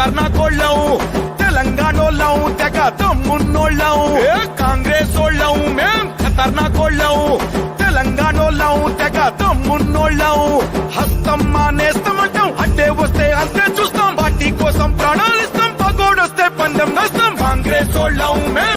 కాంగ్రెస్ వాళ్ళం మేం ఖతర్నాక్ వాళ్ళం తెలంగాణ వాళ్ళం తెగ తమ్మున్నోళ్ళం కాంగ్రెస్ వాళ్ళం మేం ఖతర్నాక్ వాళ్ళం తెలంగాణ వాళ్ళం తెగ తమ్మున్నోళ్ళం హస్తం మానేస్తామంటాం అడ్డే వస్తే అంతే చూస్తాం. పార్టీ కోసం ప్రాణాలు ఇస్తాం. పగోడొస్తే పందెం నస్తాం కాంగ్రెస్ వాళ్ళం మేం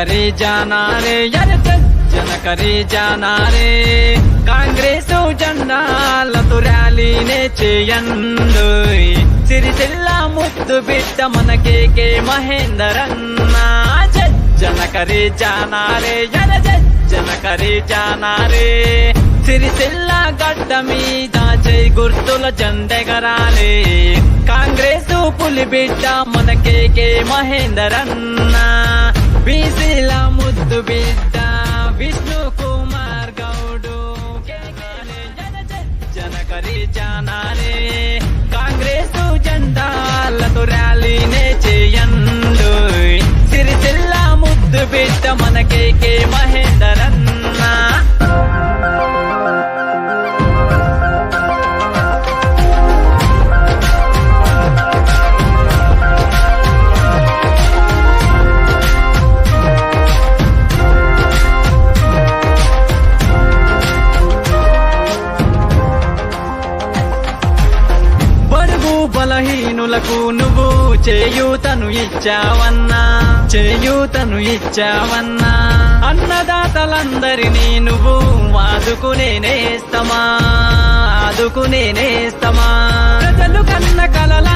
करे जाना रे यार జన కరే జానా రే కాంగ్రెస్ జెండాలతో ర్యాలీనే చేయండు సిరిసిల్ల ముద్దు బిడ్డ మనకేకే మహేందర్ అన్న జన కరే జానా రే యర జన కరే జానా రే సిరిసిల్ల గడ్డ మీద జై గుర్తుల జెండెగరాలే కాంగ్రెస్ పులి బిడ్డ మనకేకే మహేందర్ అన్న బీసీల ముద్దు బిడ్డ విష్ణు కుమార్ గౌడు. జనకరి జానారే కాంగ్రెస్ జెండాలతో ర్యాలీనే చేయండు. సిరిసిల్ల ముద్దు బిడ్డ మనకేకే మహేందర బలహీనులకు నువ్వు చేయూతను ఇచ్చావన్నా చేయూతను ఇచ్చావన్నా. అన్నదాతలందరినీ నువ్వు ఆదుకునే నేస్తమా ఆదుకునే నేస్తమా. ప్రజలు కన్న కలలా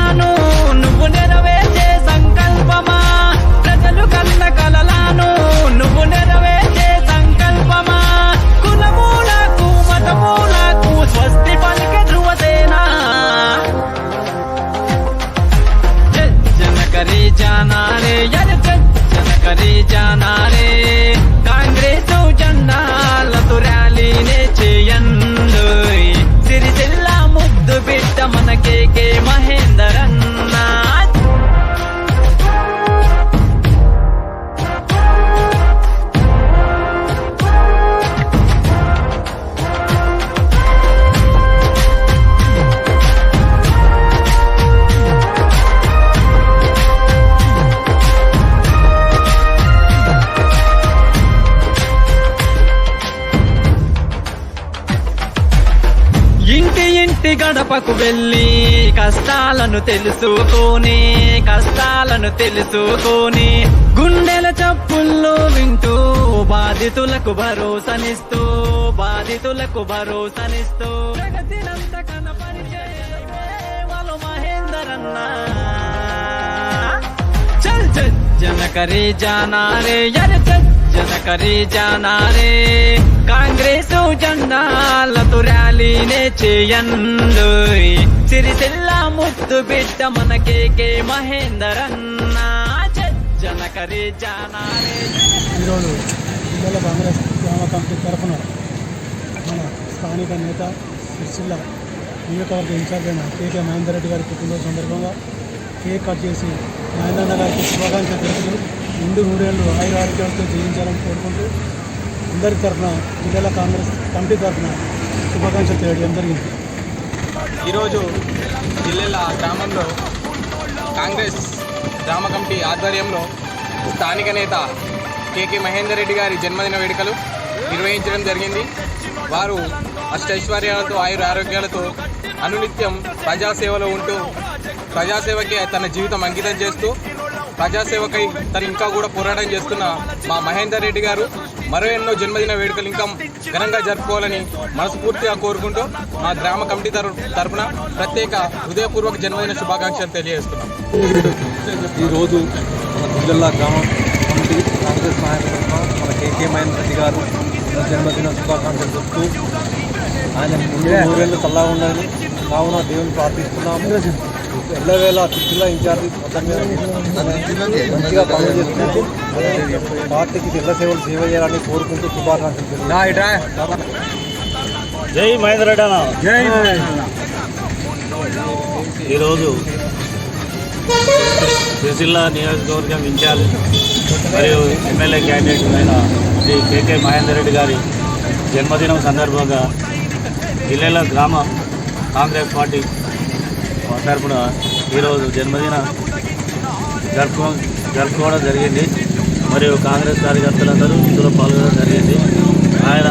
ఇంటి గడపకు వెళ్ళి కష్టాలను తెలుసుకొని కష్టాలను తెలుసుకొని గుండెల చప్పుల్లో వింటూ బాధితులకు భరోసనిస్తూ బాధితులకు భరోసనిస్తూ జగతినంత కనపరిచే చల్ చల్ జన కరే జానా రే యర చల్ జన కరే జానా కాంగ్రెస్ జెండాలతో ర్యాలీనే చేయండు సిరిసిల్ల ముద్దు బిడ్డ మన కేకే మహేందర్ అన్న చల్ జన ఈరోజు జిల్లాల కాంగ్రెస్ గ్రామ కమిటీ తరఫున మన స్థానిక నేత సిరిసిల్ల నియోజకవర్గ ఇన్ఛార్జ్ అయిన కేకే మహేందర్ రెడ్డి గారి పుట్టినరోజు సందర్భంగా కేక్ కట్ చేసి మహేందర్ గారికి శుభాకాంక్షలు తెలుపుతూ ముందు మూడేళ్ళు ఆయుర ఆరోగ్యాలతో జీవించాలని కోరుకుంటూ అందరి తరఫున జిల్లా కాంగ్రెస్ కమిటీ తరఫున శుభాకాంక్షలు తెలియడం జరిగింది. ఈరోజు జిల్లెల గ్రామంలో కాంగ్రెస్ గ్రామ కమిటీ ఆధ్వర్యంలో స్థానిక నేత కేకే మహేందర్ రెడ్డి గారి జన్మదిన వేడుకలు నిర్వహించడం జరిగింది. వారు అష్టైశ్వర్యాలతో ఆయుర ఆరోగ్యాలతో అనునిత్యం ప్రజాసేవలో ఉంటూ ప్రజాసేవకే తన జీవితం అంకితం చేస్తూ ప్రజాసేవకై తను ఇంకా కూడా పోరాటం చేస్తున్న మా మహేందర్ రెడ్డి గారు మరో ఎన్నో జన్మదిన వేడుకలు ఇంకా ఘనంగా జరుపుకోవాలని మనస్ఫూర్తిగా కోరుకుంటూ మా గ్రామ కమిటీ తరఫున ప్రత్యేక హృదయపూర్వక జన్మదిన శుభాకాంక్షలు తెలియజేస్తున్నాం. ఈరోజు మన జిల్లా గ్రామం కమిటీ కాంగ్రెస్ నాయకులు మన కేకే మహేంద్ర రెడ్డి గారు జన్మదిన శుభాకాంక్షలు చెప్తూ ఆయన ముందు నూరేళ్ళు చల్లగా ఉండాలని కావున దేవుని ప్రార్థిస్తున్నాము. ఎల్లవేళ జిల్లా ఇన్ఛార్జి మంచిగా పనులు చేసుకుంటూ పార్టీకి జిల్లా సేవలు సేవ చేయాలని కోరుకుంటూ శుభాకాంక్షలు. జై మహేంద్ర జై ఈరోజు సిరిసిల్ల నియోజకవర్గం ఇన్ఛార్జ్ మరియు ఎమ్మెల్యే క్యాండిడేట్ అయిన శ్రీ కేకే మహేందర్ రెడ్డి గారి జన్మదినం సందర్భంగా జిల్లాల గ్రామ కాంగ్రెస్ పార్టీ తరపున ఈరోజు జన్మదిన జరుపుకో జరుపుకోవడం జరిగింది. మరియు కాంగ్రెస్ కార్యకర్తలందరూ ఇందులో పాల్గొనడం జరిగింది. ఆయన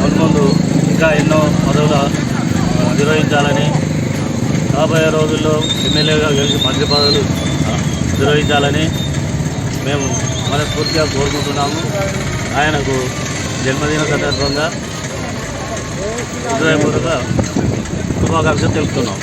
మున్ముందు ఇంకా ఎన్నో పదవులు నిర్వహించాలని రాబోయే రోజుల్లో ఎమ్మెల్యేగా గెలిచి మంత్రి పదవులు నిర్వహించాలని మేము మనస్ఫూర్తిగా కోరుకుంటున్నాము. ఆయనకు జన్మదిన సందర్భంగా హృదయపూర్వక శుభాకాంక్షలు తెలుపుతున్నాం.